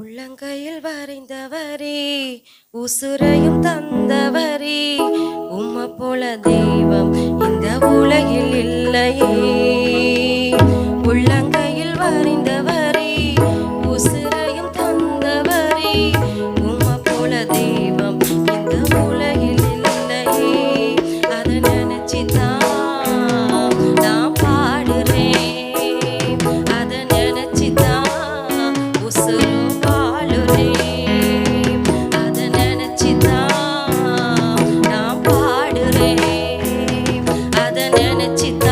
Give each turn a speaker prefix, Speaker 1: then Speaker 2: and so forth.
Speaker 1: உள்ளங்கையில் வரைந்தவரே உசுரையும் தந்தவரே. உம்மை போல தெய்வம் இந்த உலகில் இல்லையே. energy